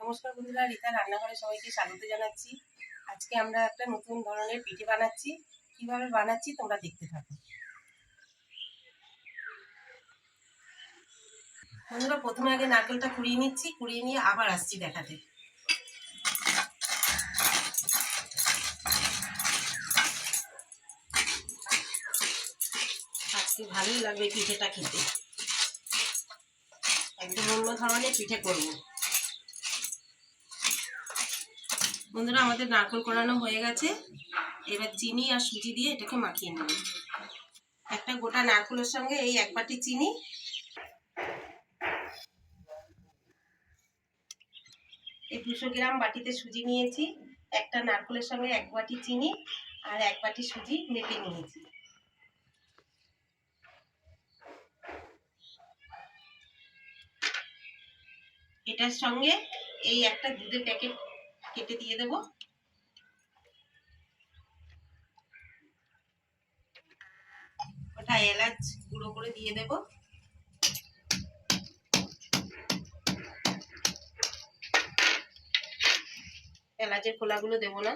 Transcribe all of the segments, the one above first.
নমস্কার বন্ধুরা, রীতা রান্নাঘরে সবাইকে স্বাগত জানাচ্ছি। আজকে আমরা একটা নতুন ধরনের পিঠে বানাচ্ছি। কীভাবে বানাচ্ছি তোমরা দেখতে থাকো। বন্ধুরা, প্রথমে আগে নারকেলটা কুড়িয়ে নিচ্ছি, কুড়িয়ে নিয়ে আবার আসছি দেখাতে। আজকে ভালোই লাগবে পিঠেটা খেতে। একদম অন্য ধরনের পিঠে করব। বন্ধুরা, আমাদের নারকেল করানো হয়ে গেছে। এবার চিনি আর সুজি দিয়ে এটাকে মাখিয়ে নেব। একটা গোটা নারকেলের সঙ্গে এই এক বাটি চিনি। এই দুশো গ্রাম বাটিতে সুজি নিয়েছি। একটা নারকেলের সঙ্গে এক বাটি চিনি আর এক বাটি সুজি মেপে নিয়েছি। এটার সঙ্গে এই একটা দুধের প্যাকেট কেটে দিয়ে দেব। ওটা এলাচ গুঁড়ো করে দিয়ে দেব। এলাচের খোলাগুলো দেব না।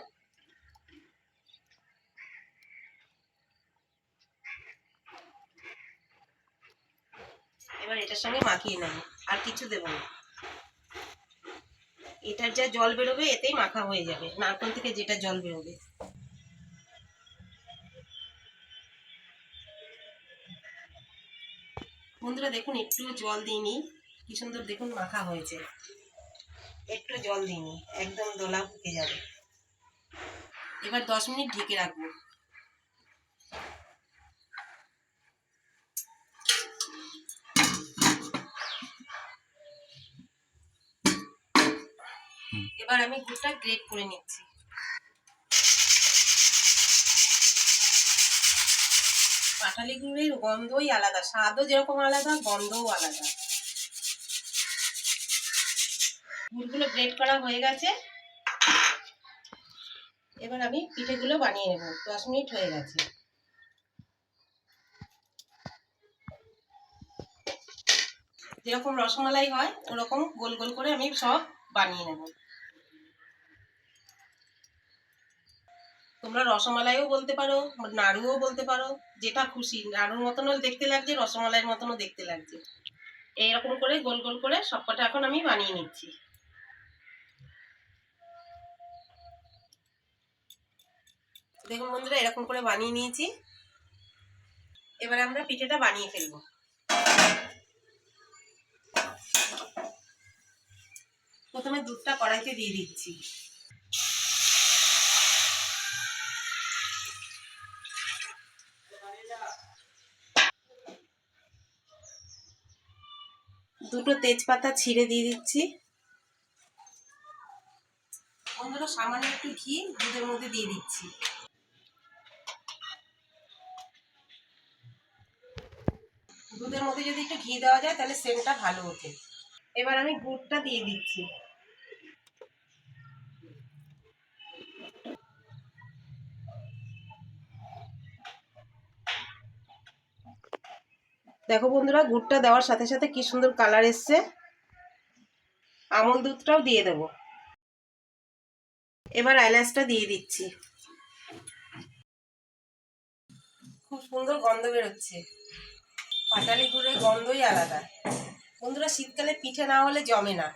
এবার এটার সঙ্গে মাখিয়ে নেব, আর কিছু দেব না। এটার যা জল বেরোবে, এতেই মাখা হয়ে যাবে। নারকেল থেকে যেটা জল বেরোবে। বন্ধুরা, দেখুন, একটু জল দিইনি। কি সুন্দর, দেখুন, মাখা হয়েছে। একটু জল দিইনি। একদম দোলা ফুকে যাবে। এবার দশ মিনিট ঢেকে রাখব। এবার আমি গুড়টা গ্রেট করে নিচ্ছি। পাটালি গুড়ের গন্ধই আলাদা, স্বাদও যেরকম আলাদা, গন্ধও আলাদা। গুড়গুলো গ্রেট করা হয়ে গেছে। এবার আমি পিঠেগুলো বানিয়ে নেব, দশ মিনিট হয়ে গেছে। যেরকম রসমালাই হয়, ওরকম গোল গোল করে আমি সব বানিয়ে নেব। তোমরা রসমালাইও বলতে পারো, নাড়ুও বলতে পারো, যেটা খুশি। নাড়ুর মতনও দেখতে লাগছে, রসমালাইয়ের মতনও দেখতে লাগছে। এইরকম করে গোল গোল করে সবকটা এখন আমি বানিয়ে নিচ্ছি। দেখুন বন্ধুরা, এরকম করে বানিয়ে নিয়েছি। এবার আমরা পিঠেটা বানিয়ে ফেলব। প্রথমে দুধটা কড়াইতে দিয়ে দিচ্ছি। দুটো তেজপাতা ছিঁড়ে দিয়ে দিচ্ছি। বন্ধুরা, সামান্য একটু ঘি দুধের মধ্যে দিয়ে দিচ্ছি। দুধের মধ্যে যদি একটু ঘি দেওয়া যায়, তাহলে সেমটা ভালো ওঠে। এবার আমি গুড়টা দিয়ে দিচ্ছি। দেখো বন্ধুরা, গুড়টা দেওয়ার সাথে সাথে কি সুন্দর কালার এসছে। আমল দুধটাও দিয়ে দেব। এবার এলাচটা দিয়ে দিচ্ছি। খুব সুন্দর গন্ধ বেরোচ্ছে। পাটালি গুড়ের গন্ধই আলাদা। বন্ধুরা, শীতকালে পিঠে না হলে জমে না।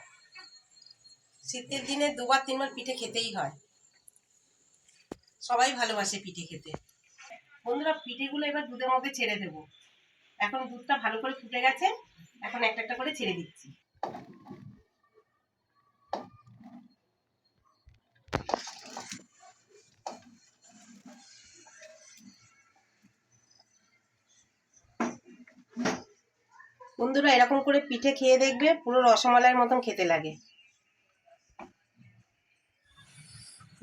শীতের দিনে দুবার, তিনবার পিঠে খেতেই হয়। সবাই ভালোবাসে পিঠে খেতে। বন্ধুরা, পিঠেগুলো এবার দুধের মধ্যে ছেড়ে দেব। এখন দুধটা ভালো করে ফুটে গেছে। এখন একটা একটা করে ছেড়ে দিচ্ছি। বন্ধুরা, এরকম করে পিঠে খেয়ে দেখবে, পুরো রসমালাইয়ের মতন খেতে লাগে।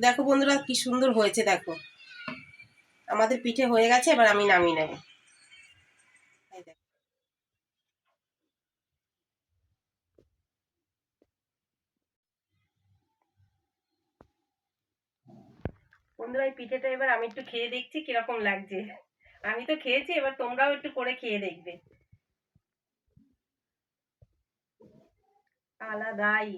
দেখো বন্ধুরা, কি সুন্দর হয়েছে, দেখো। আমাদের পিঠে হয়ে গেছে, এবার আমি নামিয়ে নেব। বন্ধুরা, এই পিঠেটা এবার আমি একটু খেয়ে দেখছি কীরকম লাগছে। আমি তো খেয়েছি, এবার তোমরাও একটু করে খেয়ে দেখবে। আলাদাই।